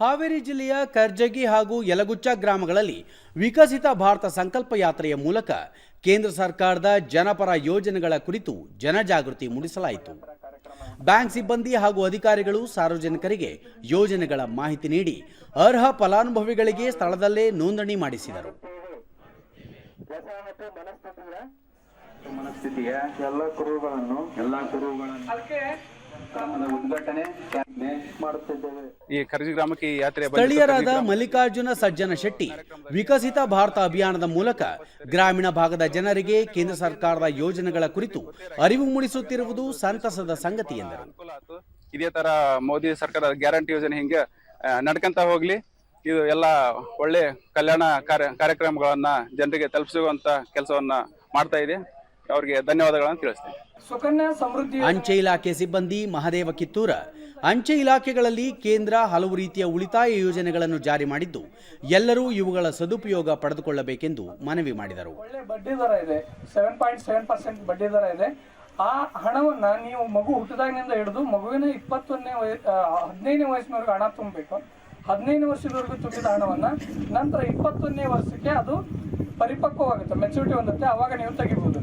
ಹಾವೇರಿ ಜಿಲ್ಲೆಯ ಕರ್ಜಗಿ ಹಾಗೂ ಯಲಗುಚ್ಚ ಗ್ರಾಮಗಳಲ್ಲಿ ವಿಕಸಿತ ಭಾರತ ಸಂಕಲ್ಪ ಯಾತ್ರೆಯ ಮೂಲಕ ಕೇಂದ್ರ ಸರ್ಕಾರದ ಜನಪರ ಯೋಜನೆಗಳ ಕುರಿತು ಜನಜಾಗೃತಿ ಮೂಡಿಸಲಾಯಿತು. ಬ್ಯಾಂಕ್ ಸಿಬ್ಬಂದಿ ಹಾಗೂ ಅಧಿಕಾರಿಗಳು ಸಾರ್ವಜನಿಕರಿಗೆ ಯೋಜನೆಗಳ ಮಾಹಿತಿ ನೀಡಿ ಅರ್ಹ ಫಲಾನುಭವಿಗಳಿಗೆ ಸ್ಥಳದಲ್ಲೇ ನೋಂದಣಿ ಮಾಡಿಸಿದರು. ಮನಸ್ಥಿತಿಯ ಎಲ್ಲ ಉದ್ಘಾಟನೆ ಮಾಡುತ್ತಿದ್ದೇವೆ. ಈ ಕರ್ಜಿ ಗ್ರಾಮಕ್ಕೆ ಯಾತ್ರೆ ಸ್ಥಳೀಯರಾದ ಮಲ್ಲಿಕಾರ್ಜುನ ಸಜ್ಜನ ಶೆಟ್ಟಿ ವಿಕಸಿತ ಭಾರತ ಅಭಿಯಾನದ ಮೂಲಕ ಗ್ರಾಮೀಣ ಭಾಗದ ಜನರಿಗೆ ಕೇಂದ್ರ ಸರ್ಕಾರದ ಯೋಜನೆಗಳ ಕುರಿತು ಅರಿವು ಮೂಡಿಸುತ್ತಿರುವುದು ಸಂತಸದ ಸಂಗತಿ ಎಂದರು. ಇದೇ ತರ ಮೋದಿ ಸರ್ಕಾರ ಗ್ಯಾರಂಟಿ ಯೋಜನೆ ಹಿಂಗೆ ನಡ್ಕಂತ ಹೋಗ್ಲಿ. ಇದು ಎಲ್ಲ ಒಳ್ಳೆ ಕಲ್ಯಾಣ ಕಾರ್ಯ ಕಾರ್ಯಕ್ರಮಗಳನ್ನ ಜನರಿಗೆ ತಲುಪಿಸುವಂತ ಕೆಲಸವನ್ನ ಮಾಡ್ತಾ ಇದೆ. ಅವ್ರಿಗೆ ಧನ್ಯವಾದಗಳನ್ನು ತಿಳಿಸ್ತೇನೆ. ಸುಕನ್ಯಾ ಸಮೃದ್ಧಿ ಅಂಚೆ ಇಲಾಖೆ ಸಿಬ್ಬಂದಿ ಮಹದೇವ ಕಿತ್ತೂರ. ಅಂಚೆ ಇಲಾಖೆಗಳಲ್ಲಿ ಕೇಂದ್ರ ಹಲವು ರೀತಿಯ ಉಳಿತಾಯ ಯೋಜನೆಗಳನ್ನು ಜಾರಿ ಮಾಡಿದ್ದು ಎಲ್ಲರೂ ಇವುಗಳ ಸದುಪಯೋಗ ಪಡೆದುಕೊಳ್ಳಬೇಕೆಂದು ಮನವಿ ಮಾಡಿದರು. ಒಳ್ಳೆ ಬಡ್ಡಿ ದರ ಇದೆ. ಸೆವೆನ್ ಪಾಯಿಂಟ್ ಸೆವೆನ್ ಪರ್ಸೆಂಟ್ ಬಡ್ಡಿ ದರ ಇದೆ. ಆ ಹಣವನ್ನ ನೀವು ಮಗು ಹುಟ್ಟಿದಾಗಿನಿಂದ ಹಿಡಿದು ಮಗುವಿನ ಇಪ್ಪತ್ತೊಂದನೇ ವಯ ಹದಿನೈದನೇ ವಯಸ್ಸಿನವರೆಗೆ ಹಣ ತುಂಬಬೇಕು. ಹದಿನೈದು ವರ್ಷದವರೆಗೂ ತುಂಬಿದ ಹಣವನ್ನ ನಂತರ ಇಪ್ಪತ್ತೊಂದನೇ ವರ್ಷಕ್ಕೆ ಅದು ಪರಿಪಕ್ವವಾಗುತ್ತೆ ಮೆಚುರಿಟಿ ಹೊಂದುತ್ತೆ. ಅವಾಗ ನೀವು ತೆಗಿಬಹುದು